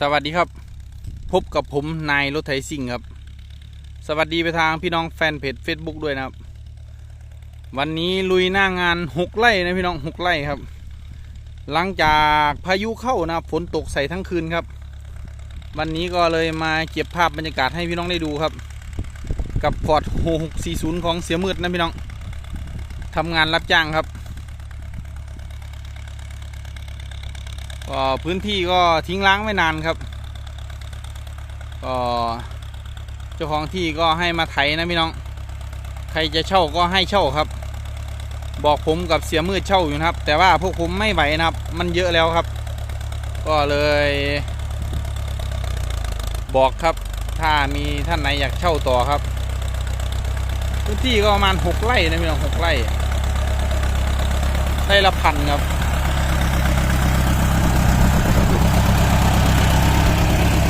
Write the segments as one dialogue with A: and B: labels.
A: สวัสดีครับ พบกับผมนายรถไถซิ่งครับ สวัสดีไปทางพี่น้องแฟนเพจ Facebook ด้วยนะครับ วันนี้ลุยหน้างานหกไร่นะพี่น้องหกไร่ครับ หลังจากพายุเข้านะครับฝนตกใส่ทั้งคืนครับ วันนี้ก็เลยมาเก็บภาพบรรยากาศให้พี่น้องได้ดูครับ กับฟอร์ด640 ของเสียมืดนะพี่น้องทำงานรับจ้างครับ ก็พื้นที่ก็ทิ้งร้างไม่นานครับก็เจ้าของที่ก็ให้มาไถนะพี่น้อง ใครจะเช่าก็ให้เช่าครับ บอกผมกับเสียมืดเช่าอยู่นะครับ แต่ว่าพวกผมไม่ไหวนะครับ มันเยอะแล้วครับ ก็เลย บอกครับถ้ามีท่านไหนอยากเช่าต่อครับ พื้นที่ก็ประมาณหกไร่นะพี่น้องหกไร่ไร่ละพันครับ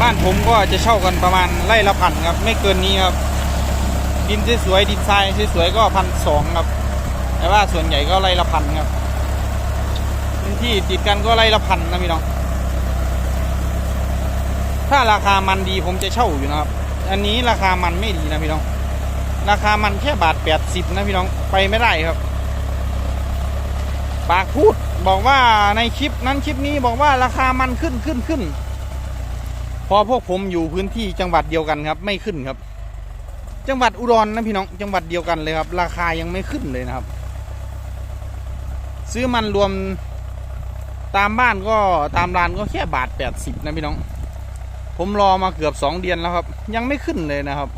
A: บ้านผมก็จะเช่ากันประมาณไร่ละพันครับ ไม่เกินนี้ครับ ดินสวยๆดินทรายสวยๆก็พันสองครับ แต่ว่าส่วนใหญ่ก็ไร่ละพันครับพื้นที่ติดกันก็ไร่ละพันนะพี่น้อง ถ้าราคามันดีผมจะเช่าอยู่นะครับ อันนี้ราคามันไม่ดีนะพี่น้อง ราคามันแค่บาทแปดสิบนะพี่น้องไปไม่ได้ครับ ปากพูดบอกว่าในคลิปนั้นคลิปนี้บอกว่าราคามันขึ้นขึ้นขึ้น พอพวกผมอยู่พื้นที่จังหวัดเดียวกันครับ ไม่ขึ้นครับ จังหวัดอุดรนะพี่น้องจังหวัดเดียวกันเลยครับ ราคายังไม่ขึ้นเลยนะครับ ซื้อมันรวมตามบ้านก็ตามร้านก็แค่บาทแปดสิบนะพี่น้อง ผมรอมาเกือบสองเดือนแล้วครับ ยังไม่ขึ้นเลยนะครับ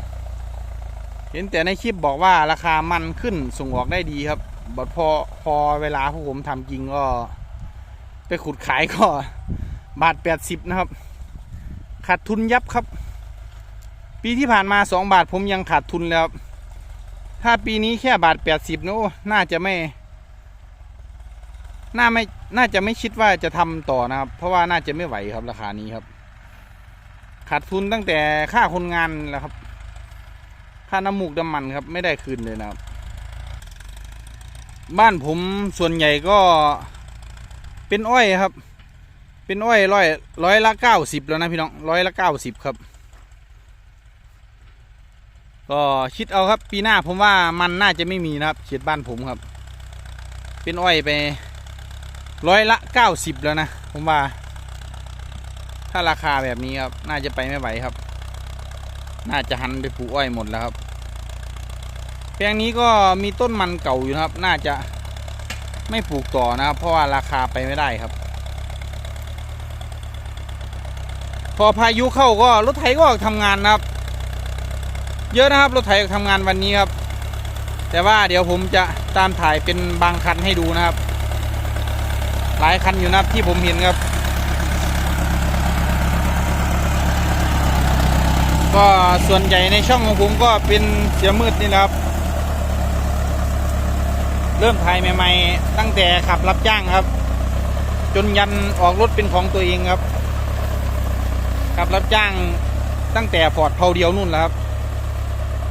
A: เห็นแต่ในคลิปบอกว่าราคามันขึ้นส่งออกได้ดีครับบพอพอเวลาพวกผมทำจริงก็ ไปขุดขายก็บาทแปดสิบนะครับ ขาดทุนยับครับ ปีที่ผ่านมาสองบาทผมยังขาดทุนแล้ว ถ้าปีนี้แค่บาทแปดสิบนู้น่าจะไม่ น่าไม่ น่าจะไม่คิดว่าจะทำต่อนะครับ เพราะว่าน่าจะไม่ไหวครับราคานี้ครับ ขาดทุนตั้งแต่ค่าคนงานแล้วครับ ค่าน้ำมูกน้ำมันครับ ไม่ได้คืนเลยนะครับ บ้านผมส่วนใหญ่ก็เป็นอ้อยครับ เป็นอ้อยร้อยร้อยละเก้าสิบแล้วนะพี่น้องร้อยละเก้าสิบครับ ก็คิดเอาครับปีหน้าผมว่ามันน่าจะไม่มีนะครับเขียดบ้านผมครับ เป็นอ้อยไปร้อยละเก้าสิบแล้วนะผมว่า ถ้าราคาแบบนี้ครับน่าจะไปไม่ไหวครับ น่าจะหันไปปลูกอ้อยหมดแล้วครับแปลงนี้ก็มีต้นมันเก่าอยู่นะครับ น่าจะไม่ปลูกต่อนะครับ เพราะว่าราคาไปไม่ได้ครับ พอพายุเข้าก็รถไถก็ออกทำงานนะครับ เยอะนะครับรถไถออกทำงานวันนี้ครับ แต่ว่าเดี๋ยวผมจะตามถ่ายเป็นบางคันให้ดูนะครับ หลายคันอยู่นะครับที่ผมเห็นครับ ก็ส่วนใหญ่ในช่องของผมก็เป็นเสียมืดนี่แหละครับ เริ่มถ่ายใหม่ ๆ ตั้งแต่ขับรับจ้างครับ จนยันออกรถเป็นของตัวเองครับ ขับรับจ้างตั้งแต่ฟอร์ดเพาเดียวนู่นแหละครับ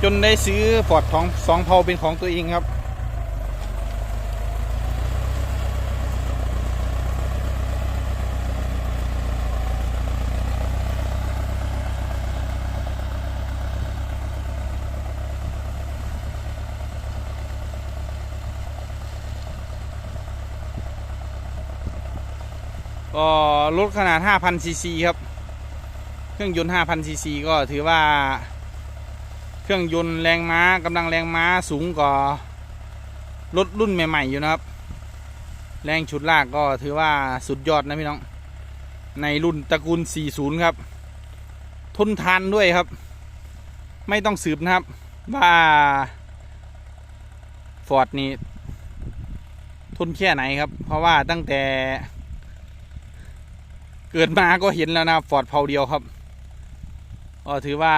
A: จนได้ซื้อฟอร์ดของสองเพาเป็นของตัวเองครับ ก็รถขนาด 5,000ซีซีครับ เครื่องยนต์ 5,000 ซีซี ก็ถือว่า เครื่องยนต์แรงม้ากำลังแรงม้าสูงกว่ารถรุ่นใหม่ ๆ อยู่นะครับ แรงฉุดลากก็ถือว่าสุดยอดนะพี่น้อง ในรุ่นตระกูล 40 ครับ ทนทานด้วยครับ ไม่ต้องสืบนะครับ ว่าฟอร์ดนี่ทนแค่ไหนครับ เพราะว่าตั้งแต่เกิดมาก็เห็นแล้วนะฟอร์ดเพาเดียวครับ ก็ถือว่า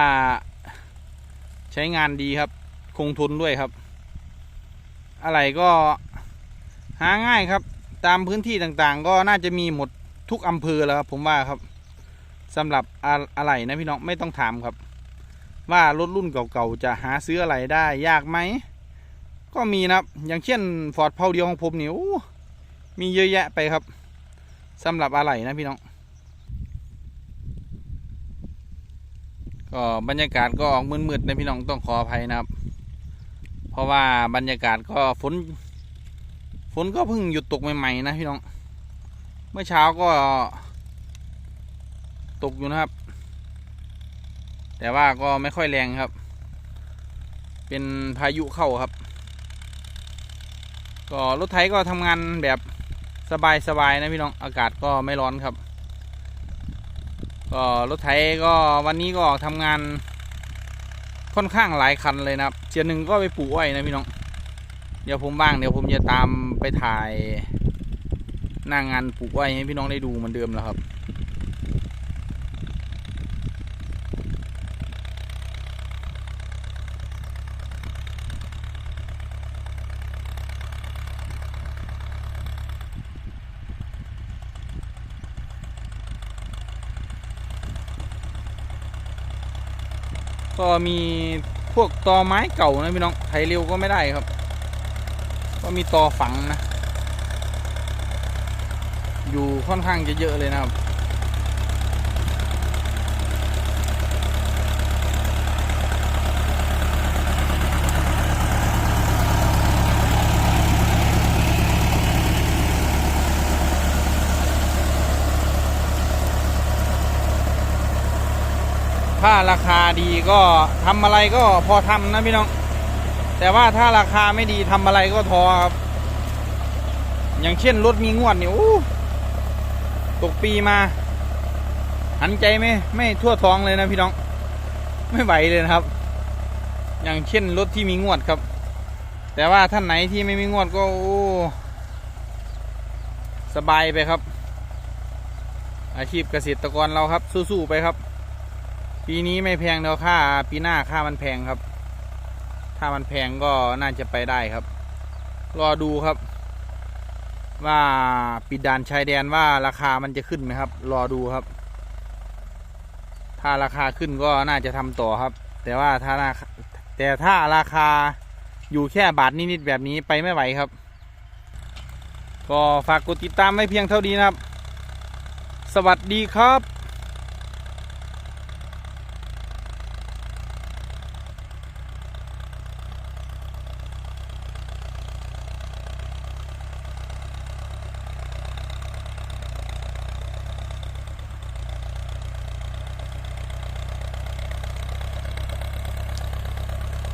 A: ใช้งานดีครับ คงทนด้วยครับ อะไรก็หาง่ายครับ ตามพื้นที่ต่างๆ ก็น่าจะมีหมดทุกอำเภอแล้วครับ ผมว่าครับสำหรับอะไรนะพี่น้องไม่ต้องถามครับ ว่ารถรุ่นเก่าๆจะหาซื้ออะไรได้ยากไหมก็มีนะครับ อย่างเช่นฟอร์ดเพาเดียวของผมนี่มีเยอะแยะไปครับสำหรับอะไรนะพี่น้อง ก็บรรยากาศก็ออกมืดๆนะพี่น้องต้องขออภัยนะครับ เพราะว่าบรรยากาศก็ฝนฝนก็เพิ่งหยุดตกใหม่ๆนะพี่น้อง เมื่อเช้าก็ ตกอยู่นะครับ แต่ว่าก็ไม่ค่อยแรงครับ เป็นพายุเข้าครับ ก็รถไถก็ทำงานแบบสบายๆนะพี่น้องอากาศก็ไม่ร้อนครับ ก็รถไถก็วันนี้ก็ทำงานค่อนข้างหลายคันเลยนะครับเจียนหนึ่งก็ไปปลูกอ้อยนะพี่น้อง เดี๋ยวผมบ้างเดี๋ยวผมจะตามไปถ่ายหน้างานปลูกอ้อยให้พี่น้องได้ดูเหมือนเดิมแล้วครับ ก็มีพวกตอไม้เก่านะพี่น้องไถเร็วก็ไม่ได้ครับ ก็มีตอฝังนะ อยู่ค่อนข้างจะเยอะเลยนะครับ ถ้าราคาดีก็ทำอะไรก็พอทำนะพี่น้อง แต่ว่าถ้าราคาไม่ดีทำอะไรก็ท้อครับอย่างเช่นรถมีงวดเนี่โอ้ตกปีมา หันใจไหมไม่ทั่วท้องเลยนะพี่น้อง ไม่ไหวเลยนะครับ อย่างเช่นรถที่มีงวดครับ แต่ว่าท่านไหนที่ไม่มีงวดก็โอ้สบายไปครับ อาชีพเกษตรกรเราครับสู้ๆไปครับ ปีนี้ไม่แพงเท่าค่า ปีหน้าค่ามันแพงครับ ถ้ามันแพงก็น่าจะไปได้ครับ รอดูครับ ว่าปิดด่านชายแดนว่าราคามันจะขึ้นไหมครับ รอดูครับ ถ้าราคาขึ้นก็น่าจะทำต่อครับ แต่ว่าถ้าราคาแต่ถ้าราคาอยู่แค่บาทนิดๆแบบนี้ไปไม่ไหวครับ ก็ฝากกดติดตามไม่เพียงเท่านี้นะครับ สวัสดีครับ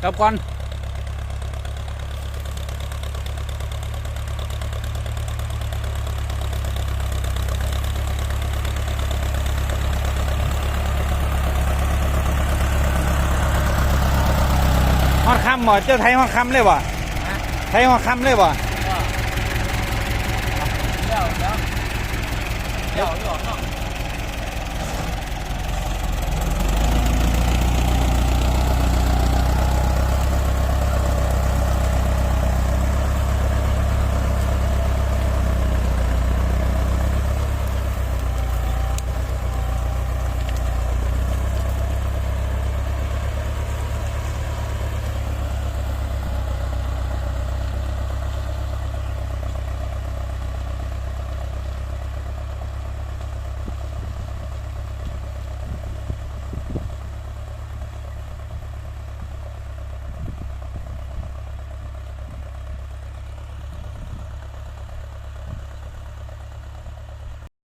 A: กลับก่อนฮอดคำบ่เจ้าไทยฮอดคำเลยบ่ไทยฮอดคำเลยบ่
B: เดี๋ยวเดี๋ยวเดี๋ยวเดี๋ยว